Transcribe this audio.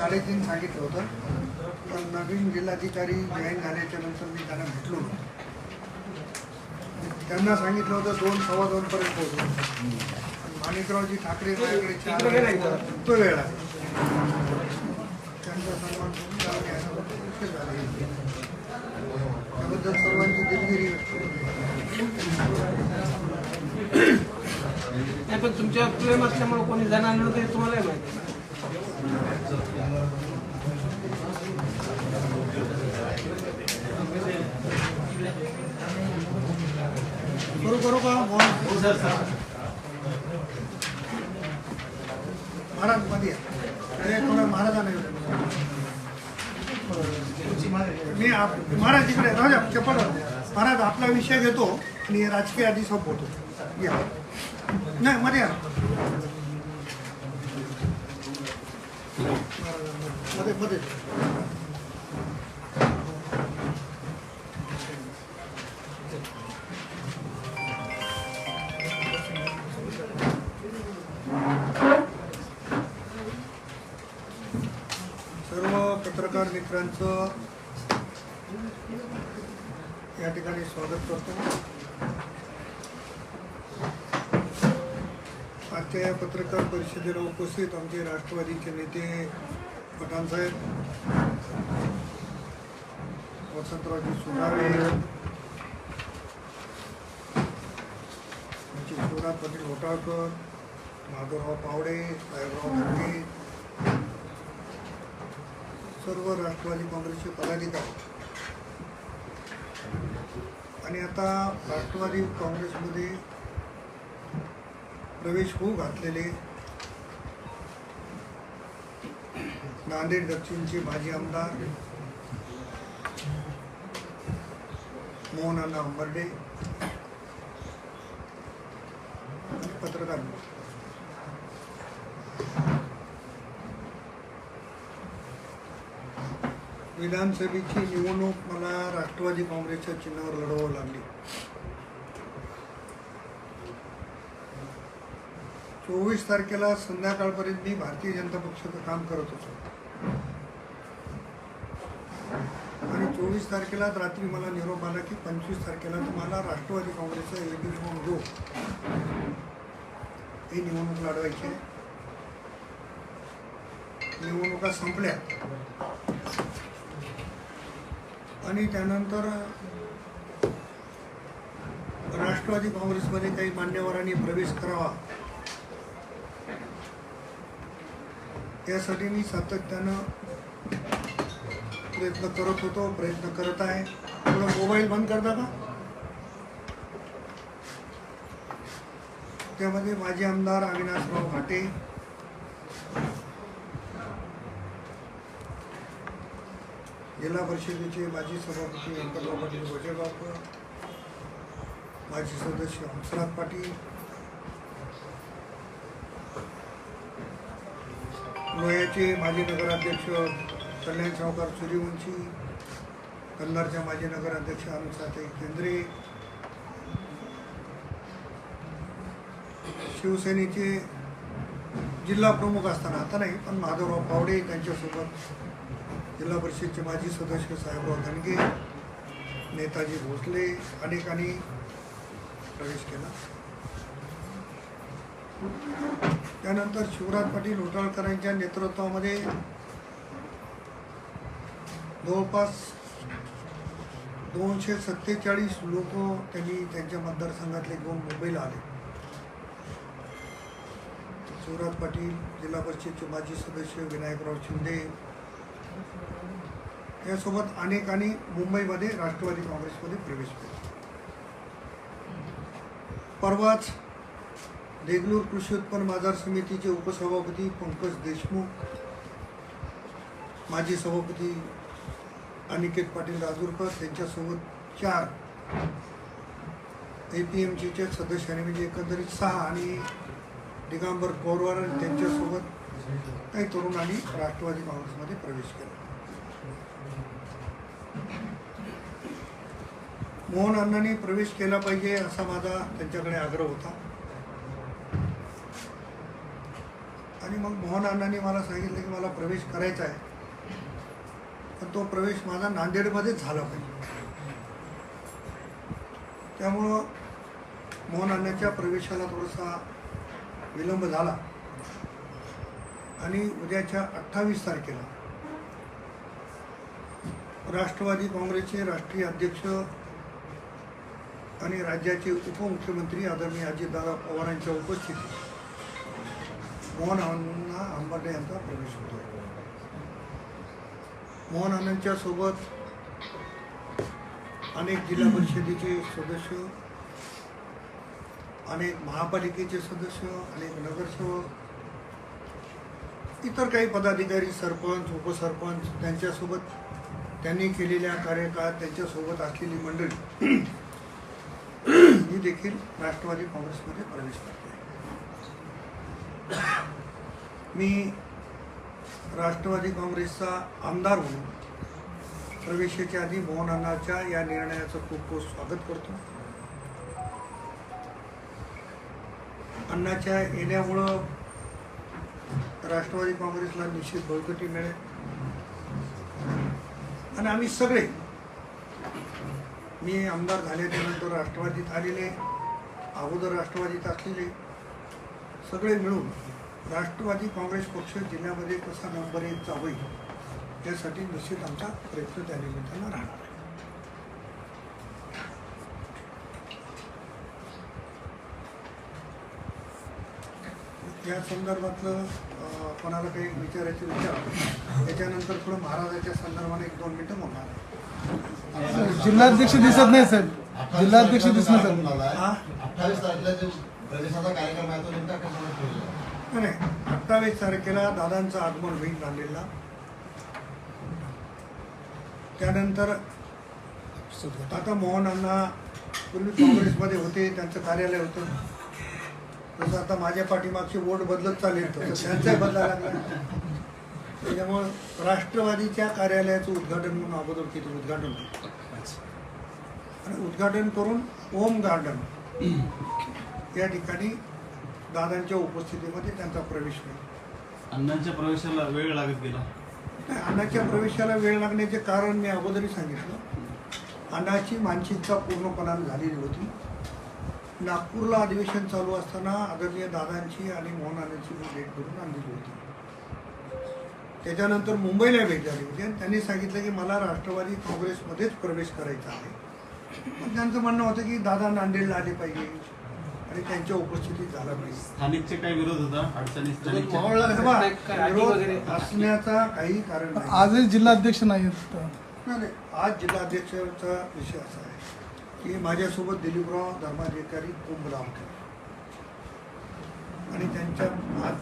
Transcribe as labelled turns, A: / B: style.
A: साडेतीन सांगितलं होतं पण नवीन जिल्हाधिकारी जॉईन झाल्याच्यानंतर मी त्यांना भेटलो. त्यांना सांगितलं होतं दोन सव्वा दोन पर्यंत पोहोचलो माणिकरावजी ठाकरे माझ्याकडे चार वाजता तो वेळ आहे त्यांचा सन्मान. त्याबद्दल सर्वांची दिलगिरी व्यक्त.
B: नाही पण तुमच्या प्रेम असल्यामुळे कोणी जाणार नव्हतं तुम्हालाही माहिती आहे.
A: सुरू करू का मोहन महाराज मध्ये या. अरे कोणा महाराजांना येऊ द्या. मी आप महाराज इकडे राजा चप्पल राहू द्या. महाराज आपला विषय घेतो आणि राजकीय आधी संपवतो या नाही मध्ये या मध्ये मध्ये सर्व पत्रकार मित्रांचं या ठिकाणी स्वागत करतो. आजच्या या पत्रकार परिषदेला उपस्थित आमचे राष्ट्रवादीचे नेते पठाणसाहेब वसंतरावजी सुनावे आमचे शिवराज पाटील घोटाळकर माधवराव पावडे साहेबराव धर्मे सर्व राष्ट्रवादी काँग्रेसचे पदाधिकारी. आणि आता राष्ट्रवादी काँग्रेसमध्ये प्रवेश होऊ घातलेले. नांदेड दक्षिणचे माजी आमदार. मोहन अंबर्डे. पत्रकार. विधानसभेची निवडणूक मला राष्ट्रवादी काँग्रेसच्या चिन्हावर लढवावं लागली. चोवीस तारखेला संध्याकाळपर्यंत मी भारतीय जनता पक्षाचं काम करत होतो. आणि चोवीस तारखेला रात्री मला निरोप आला की पंचवीस तारखेला तुम्हाला राष्ट्रवादी काँग्रेसचा एबी फॉर्म घेऊ ही निवडणूक लढवायची आहे. निवडणुका संपल्या. आणि त्यानंतर राष्ट्रवादी काँग्रेसमध्ये काही मान्यवरांनी प्रवेश करावा. यासाठी मी सातत्यानं प्रयत्न करत होतो प्रयत्न करत आहे. थोडं मोबाईल बंद करता का त्यामध्ये माजी आमदार अविनाशराव घाटे. जिल्हा परिषदेचे माजी सभापती व्यंकटराव पाटील गोजेगावकर माजी सदस्य हंसराज पाटील. लोह्याचे माजी नगराध्यक्ष कल्याण सावकार सूर्यवंशी कन्नडच्या माजी नगराध्यक्ष अनुसाते केंद्रे शिवसेनेचे जिल्हा प्रमुख असताना आता नाही पण माधवराव पावडे त्यांच्यासोबत जिल्हा परिषदचे माजी सदस्य साहेबराव धनगे नेताजी भोसले अनेकांनी प्रवेश केला. त्यानंतर शिवराज पाटील होटाळकरांच्या नेतृत्वामध्ये जवळपास दोनशे सत्तेचाळीस लोक त्यांनी त्यांच्या मतदारसंघातले घेऊन मुंबईला आले. शिवराज पाटील जिल्हा परिषदचे माजी सदस्य विनायकराव शिंदे यासोबत अनेकांनी मुंबईमध्ये राष्ट्रवादी काँग्रेसमध्ये प्रवेश केला. परवाच देगलूर कृषी उत्पन्न बाजार समितीचे उपसभापती पंकज देशमुख माजी सभापती अनिकेत पाटील राजूरकर त्यांच्यासोबत चार ए पी एम सीच्या सदस्यांनी म्हणजे एकंदरीत सहा आणि दिगांबर कौरवार आणि त्यांच्यासोबत काही तरुणांनी राष्ट्रवादी काँग्रेसमध्ये प्रवेश केला. मोहन अण्णांनी प्रवेश केला पाहिजे असा माझा त्यांच्याकडे आग्रह होता. आणि मग मोहन अण्णांनी मला सांगितलं की मला प्रवेश करायचा आहे. पण तो प्रवेश माझा नांदेडमध्येच झाला पाहिजे त्यामुळं मोहन अण्णाच्या प्रवेशाला थोडासा विलंब झाला. आणि उद्याच्या अठ्ठावीस तारखेला राष्ट्रवादी काँग्रेसचे राष्ट्रीय अध्यक्ष आणि राज्याचे उपमुख्यमंत्री आदरणीय अजितदादा पवारांच्या उपस्थितीत मोहन अण्णा आंबाडे यांचा प्रवेश होतो. मोहन अण्णांच्या सोबत अनेक जिल्हा परिषदेचे सदस्य अनेक महापालिकेचे सदस्य अनेक नगरसेवक इतर काही पदाधिकारी सरपंच उपसरपंच त्यांच्यासोबत त्यांनी केलेल्या कार्यकाळात त्यांच्यासोबत असलेली मंडळी ही देखील राष्ट्रवादी काँग्रेसमध्ये प्रवेश करते. मी राष्ट्रवादी काँग्रेसचा आमदार म्हणून प्रवेशाच्या आधी मोहन अण्णाच्या या निर्णयाचं खूप खूप स्वागत करतो. अण्णाच्या येण्यामुळं राष्ट्रवादी काँग्रेसला निश्चित बळकटी मिळेल. आणि आम्ही सगळे मी आमदार झाल्याच्यानंतर राष्ट्रवादीत आलेले अगोदर राष्ट्रवादीत असलेले सगळे मिळून राष्ट्रवादी काँग्रेस पक्ष जिल्ह्यामध्ये कसा नंबर एकचा होईल यासाठी निश्चित आमचा प्रयत्न त्या निमित्तानं राहणार आहे या संदर्भातलं अं, कोणाला काही विचारायचे विचार त्याच्यानंतर थोडं महाराजाच्या संदर्भाने एक दोन मिनिटं बोलणार आहे.
C: जिल्हाध्यक्ष दिसत नाही साहेब जिल्हाध्यक्ष दिसत नाही?
D: अठ्ठावीस तारखेला जो प्रदेशाचा कार्यक्रम आहे तो नेमका
A: नाही, अठ्ठावीस तारखेला दादांचं आगमन होईल नांदेडला. त्यानंतर आता मोहनांना पूर्वी काँग्रेसमध्ये होते त्यांचं कार्यालय होतं. तसं आता माझ्या पाठीमागचे वोट बदलत चालेल तसं त्यांचाही बदलायला लागला. त्याच्यामुळं राष्ट्रवादीच्या कार्यालयाचं उद्घाटन म्हणून अगोदर केलं उद्घाटन. आणि उद्घाटन करून ओम गार्डन या ठिकाणी दादांच्या उपस्थितीमध्ये त्यांचा प्रवेश होईल
E: अण्णांच्या प्रवेशाला वेळ लागत गेला.
A: नाही, अण्णाच्या प्रवेशाला वेळ लागण्याचे कारण मी अगोदरही सांगितलं. अण्णाची मानसिकता पूर्णपणाने झालेली होती. नागपूरला अधिवेशन चालू असताना आदरणीय दादांची आणि मोहन अण्णांची मी भेट करून आणलेली होती. त्याच्यानंतर मुंबईला भेट झाली होती आणि त्यांनी सांगितलं की मला राष्ट्रवादी काँग्रेसमध्येच प्रवेश करायचा आहे. पण त्यांचं म्हणणं होतं की दादा नांदेडला आले पाहिजे. आणि त्यांच्या उपस्थितीत झाला पाहिजे
E: स्थानिकचे काय विरोध होता? अडचणी
D: मावळला
A: हे बघा, विरोध? असण्याचा काही कारण नाही.
C: आजही जिल्हाध्यक्ष नाही आहेत
A: नाही, नाही. आज जिल्हाध्यक्षाचा विषय असा आहे की माझ्यासोबत दिलीपराव धर्माधिकारी कुंभला होते आणि त्यांच्या आज